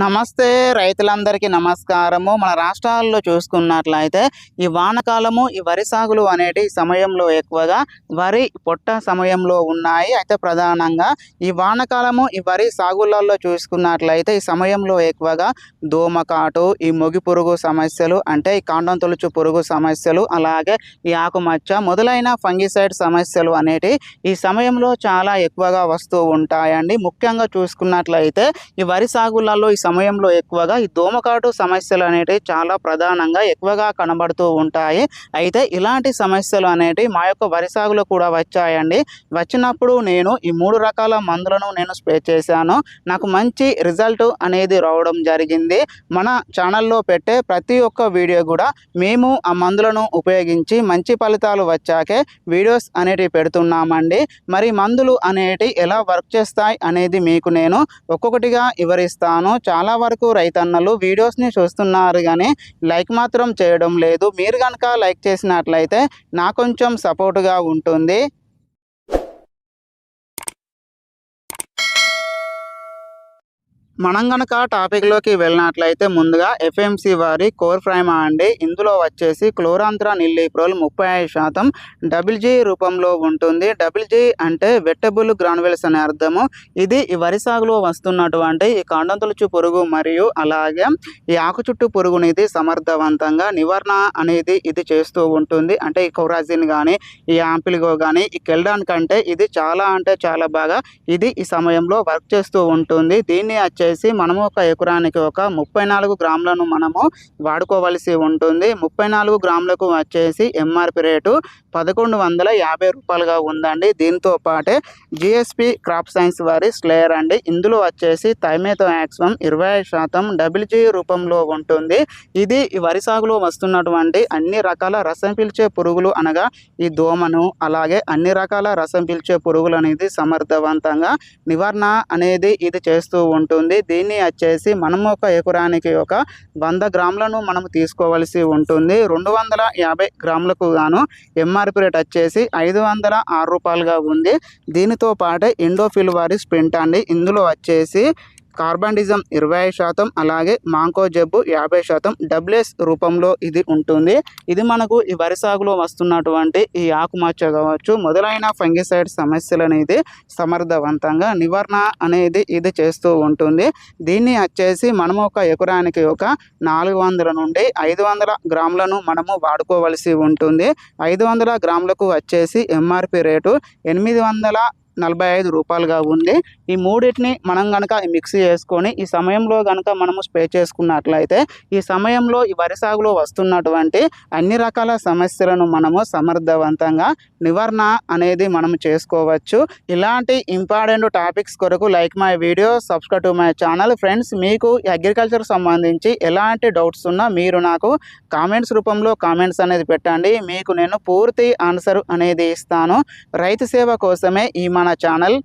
నమస్తే రైతులందరికీ నమస్కారము. మన రాష్ట్రాల్లో చూసుకున్నట్లయితే ఈ వానకాలము ఈ వరి సాగులు అనేటి సమయంలో ఎక్కువగా వరి పొట్ట సమయంలో ఉన్నాయి. అయితే ప్రధానంగా ఈ వానకాలము ఈ వరి సాగులలో చూసుకున్నట్లయితే ఈ సమయంలో ఎక్కువగా దోమకాటు ఈ మొగి పురుగు సమస్యలు అంటే ఈ కాండం తొలుచు పురుగు సమస్యలు అలాగే ఈ ఆకుమచ్చ మొదలైన ఫంగిసైడ్ సమస్యలు అనేటి ఈ సమయంలో చాలా ఎక్కువగా వస్తూ ఉంటాయండి. ముఖ్యంగా చూసుకున్నట్లయితే ఈ వరి సాగులలో ఈ సమయంలో ఎక్కువగా ఈ దోమకాటు సమస్యలు అనేటివి చాలా ప్రధానంగా ఎక్కువగా కనబడుతూ ఉంటాయి. అయితే ఇలాంటి సమస్యలు అనేటివి మా యొక్క వరి సాగులో కూడా వచ్చాయండి. వచ్చినప్పుడు నేను ఈ మూడు రకాల మందులను నేను స్ప్రే చేశాను. నాకు మంచి రిజల్ట్ అనేది రావడం జరిగింది. మన ఛానల్లో పెట్టే ప్రతి ఒక్క వీడియో కూడా మేము ఆ మందులను ఉపయోగించి మంచి ఫలితాలు వచ్చాకే వీడియోస్ అనేటివి పెడుతున్నామండి. మరి మందులు అనేటి ఎలా వర్క్ చేస్తాయి అనేది మీకు నేను ఒక్కొక్కటిగా వివరిస్తాను. చాలా వరకు రైతన్నలు వీడియోస్ని చూస్తున్నారు కానీ లైక్ మాత్రం చేయడం లేదు. మీరు కనుక లైక్ చేసినట్లయితే నా కొంచెం సపోర్టుగా ఉంటుంది. మనం గనక టాపిక్లోకి వెళ్ళినట్లయితే ముందుగా ఎఫ్ఎంసి వారి కోర్ ప్రైమా అండి. ఇందులో వచ్చేసి క్లోరాంత్రా నిల్లీప్రోల్ ముప్పై ఐదు శాతం డబుల్ జీ రూపంలో ఉంటుంది. డబుల్ జీ అంటే వెట్టబుల్ గ్రానువెల్స్ అనే అర్థము. ఇది ఈ వరి సాగులో వస్తున్నటువంటి ఈ కాండంతులుచు పురుగు మరియు అలాగే ఈ ఆకు చుట్టూ పురుగుని ఇది సమర్థవంతంగా నివారణ అనేది ఇది చేస్తూ ఉంటుంది. అంటే ఈ కౌరాజిన్ కానీ ఈ ఆంపిల్గో కానీ ఈ కెల్డాన్ కంటే ఇది చాలా అంటే చాలా బాగా ఇది ఈ సమయంలో వర్క్ చేస్తూ ఉంటుంది. దీన్ని వచ్చేసి మనము ఒక ఎకరానికి ఒక ముప్పై నాలుగు గ్రాములను మనము వాడుకోవలసి ఉంటుంది. ముప్పై నాలుగు గ్రాములకు వచ్చేసి ఎంఆర్పి రేటు పదకొండు వందల యాభై రూపాయలుగా ఉందండి. దీంతో పాటే జిఎస్పి క్రాప్ సైన్స్ వారి స్లేయర్ అండి. ఇందులో వచ్చేసి థైమేతో యాక్స్వం ఇరవై శాతం డబుల్ జీ రూపంలో ఉంటుంది. ఇది వరి సాగులో వస్తున్నటువంటి అన్ని రకాల రసం పీల్చే పురుగులు అనగా ఈ దోమను అలాగే అన్ని రకాల రసం పీల్చే పురుగులు అనేది సమర్థవంతంగా నివారణ అనేది ఇది చేస్తూ ఉంటుంది. దీన్ని వచ్చేసి మనము ఒక ఎకరానికి ఒక వంద గ్రాములను మనం తీసుకోవలసి ఉంటుంది. రెండు వందల యాభై గ్రాములకు గాను ఎంఆర్పి రేట్ వచ్చేసి ఐదు వందల ఆరు రూపాయలుగా ఉంది. దీనితో పాటే ఇండోఫిల్ వారి స్ప్రింట్ అండి ఇందులో వచ్చేసి కార్బండిజం ఇరవై శాతం అలాగే మాంకో జబ్బు యాభై శాతం డబ్ల్యూఎస్ రూపంలో ఇది ఉంటుంది. ఇది మనకు ఈ వరి సాగులో వస్తున్నటువంటి ఈ ఆకుమచ్చ కావచ్చు మొదలైన ఫంగిసైడ్ సమస్యలు అనేది సమర్థవంతంగా నివారణ అనేది ఇది చేస్తూ ఉంటుంది. దీన్ని వచ్చేసి మనము ఒక ఎకరానికి ఒక నాలుగు వందల నుండి ఐదు వందల గ్రాములను మనము వాడుకోవలసి ఉంటుంది. ఐదు వందల గ్రాములకు వచ్చేసి ఎంఆర్పి రేటు ఎనిమిది వందల నలభై ఐదు రూపాయలుగా ఉంది. ఈ మూడింటిని మనం కనుక మిక్స్ చేసుకొని ఈ సమయంలో కనుక మనము స్ప్రే చేసుకున్నట్లయితే ఈ సమయంలో ఈ వరి సాగులో వస్తున్నటువంటి అన్ని రకాల సమస్యలను మనము సమర్థవంతంగా నివారణ అనేది మనం చేసుకోవచ్చు. ఇలాంటి ఇంపార్టెంట్ టాపిక్స్ కొరకు like my video subscribe to my channel. Friends మీకు అగ్రికల్చర్ సంబంధించి ఎలాంటి డౌట్స్ ఉన్నా మీరు నాకు కామెంట్స్ రూపంలో కామెంట్స్ అనేది పెట్టండి. మీకు నేను పూర్తి ఆన్సర్ అనేది ఇస్తాను. రైతు సేవ కోసమే ఈ మన ఛానల్